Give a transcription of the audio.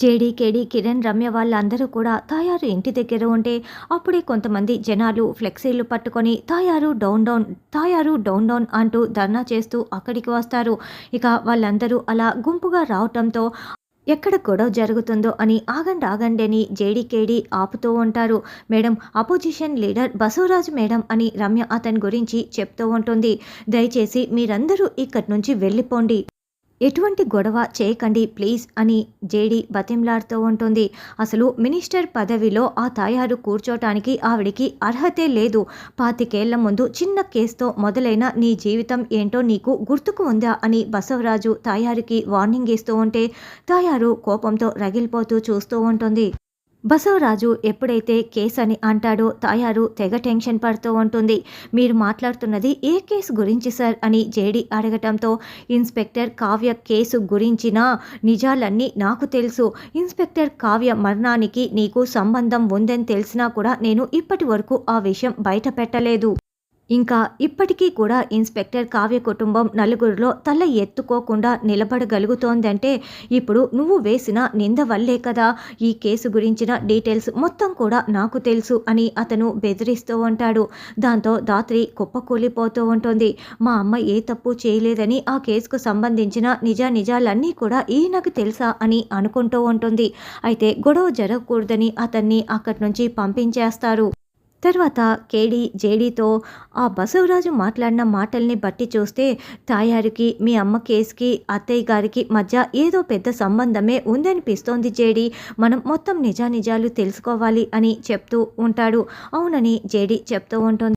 జేడీకేడీ కిరణ్ రమ్య వాళ్ళందరూ కూడా తాయారు ఇంటి దగ్గర ఉంటే అప్పుడే కొంతమంది జనాలు ఫ్లెక్సీలు పట్టుకొని Tayaru down down Tayaru down down అంటూ ధర్నా చేస్తూ అక్కడికి వస్తారు. ఇక వాళ్ళందరూ అలా గుంపుగా రావటంతో ఎక్కడ గొడవ జరుగుతుందో అని ఆగండి ఆగండి అని జేడీకేడి ఆపుతూ ఉంటారు. Madam opposition leader Basavaraju madam అని రమ్య అతని గురించి చెప్తూ ఉంటుంది. దయచేసి మీరందరూ ఇక్కడి నుంచి వెళ్ళిపోండి. ఎటువంటి గొడవ చేయకండి ప్లీజ్ అని జేడి బతింలాడుతూ ఉంటుంది. అసలు మినిస్టర్ పదవిలో ఆ తాయారు కూర్చోటానికి ఆవిడికి అర్హతే లేదు. పాతికేళ్ళ ముందు చిన్న కేసుతో మొదలైన నీ జీవితం ఏంటో నీకు గుర్తుకు ఉందా అని బసవరాజు తాయారుకి వార్నింగ్ ఇస్తూ ఉంటే తాయారు కోపంతో రగిలిపోతూ చూస్తూ ఉంటుంది. బసవరాజు ఎప్పుడైతే కేసు అని అంటాడో తాయారు తెగ టెన్షన్ పడుతూ ఉంటుంది. మీరు మాట్లాడుతున్నది ఏ కేసు గురించి సార్? అని జేడి అడగటంతో ఇన్స్పెక్టర్ కావ్య కేసు గురించిన నిజాలన్నీ నాకు తెలుసు. ఇన్స్పెక్టర్ కావ్య మరణానికి నీకు సంబంధం ఉందని తెలిసినా కూడా నేను ఇప్పటి వరకు ఆ విషయం బయట పెట్టలేదు. ఇంకా ఇప్పటికీ కూడా ఇన్స్పెక్టర్ కావ్య కుటుంబం నలుగురిలో తల ఎత్తుకోకుండా నిలబడగలుగుతోందంటే ఇప్పుడు నువ్వు వేసిన నింద వల్లే కదా. ఈ కేసు గురించిన డీటెయిల్స్ మొత్తం కూడా నాకు తెలుసు అని అతను బెదిరిస్తూ ఉంటాడు. దాంతో దాత్రి కుప్పకూలిపోతూ ఉంటుంది. మా అమ్మ ఏ తప్పు చేయలేదని ఆ కేసుకు సంబంధించిన నిజా నిజాలన్నీ కూడా ఈయనకు తెలుసా అని అనుకుంటూ ఉంటుంది. అయితే గొడవ జరగకూడదని అతన్ని అక్కడి నుంచి పంపించేస్తారు. తర్వాత కేడీ జేడీతో ఆ బసవరాజు మాట్లాడిన మాటల్ని బట్టి చూస్తే తాయారికి మీ అమ్మ కేసుకి అత్తయ్య గారికి మధ్య ఏదో పెద్ద సంబంధమే ఉందనిపిస్తోంది జేడి. మనం మొత్తం నిజానిజాలు తెలుసుకోవాలి అని చెప్తూ ఉంటాడు. అవునని జేడి చెప్తూ ఉంటుంది.